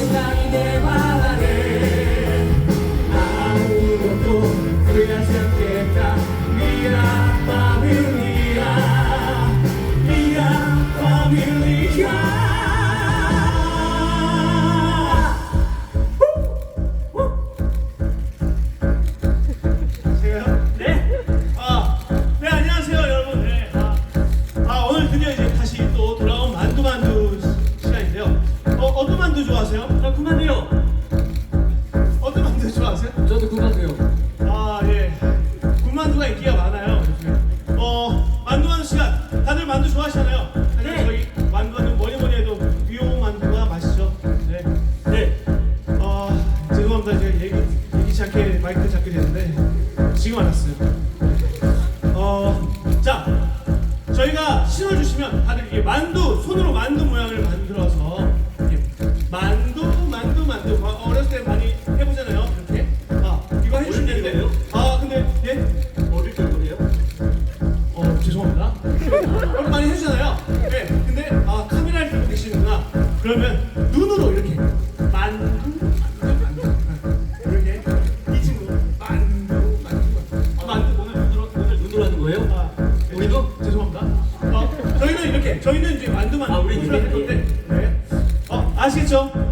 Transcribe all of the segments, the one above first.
It's not 어 어떤 만두 좋아하세요? 아 그만해요. 어떤 만두 좋아하세요? 저도 그만해요. 아 예. 군만두가 인기가 많아요. 요즘에. 어 만두 만두 시간. 다들 만두 좋아하시잖아요. 사실 네. 저희 만두는 뭐니 뭐니 해도 위용 만두가 맛있죠. 네. 네. 아 죄송합니다. 제가 얘기 얘기치 않게 마이크 잡게 됐는데 지금 알았어요. 어자 저희가 신호 주시면 다들 이게 만두 죄송합니다. 그럼 많이 해주잖아요. 네, 근데 아 카메라를 들고 계시는구나. 그러면 눈으로 이렇게 만두 만두 만두 이렇게 이 친구 만두 만두 아 만두 오늘 눈으로 오늘 눈으로 하는 거예요? 아 우리도? 죄송합니다. 어, 저희는 이렇게 저희는 이제 만두 만두 아, 우리 할 이렇게? 건데 네. 어 아시겠죠?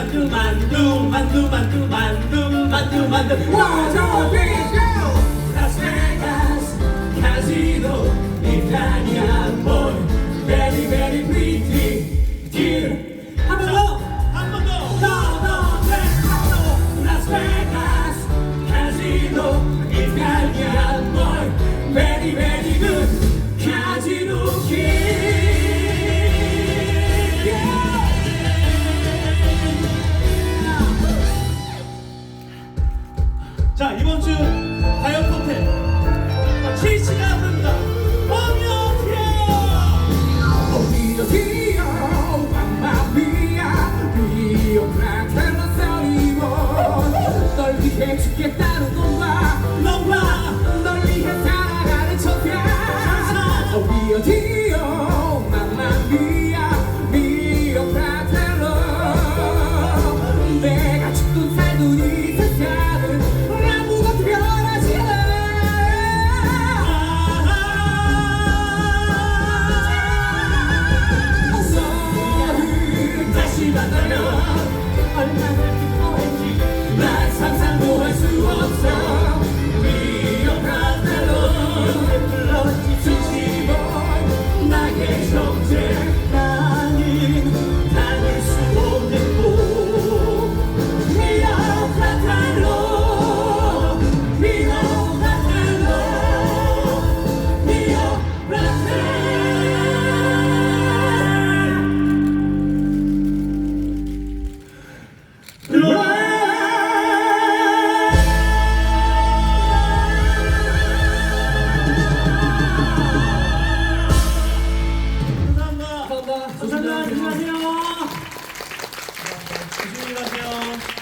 만두 만두 만두 만두 만두 만두 만두. 와저 비교 라스베가스 카지노 이탈리아 minutes, get that. 감사합니다. 안녕하세요. 조심히 가세요.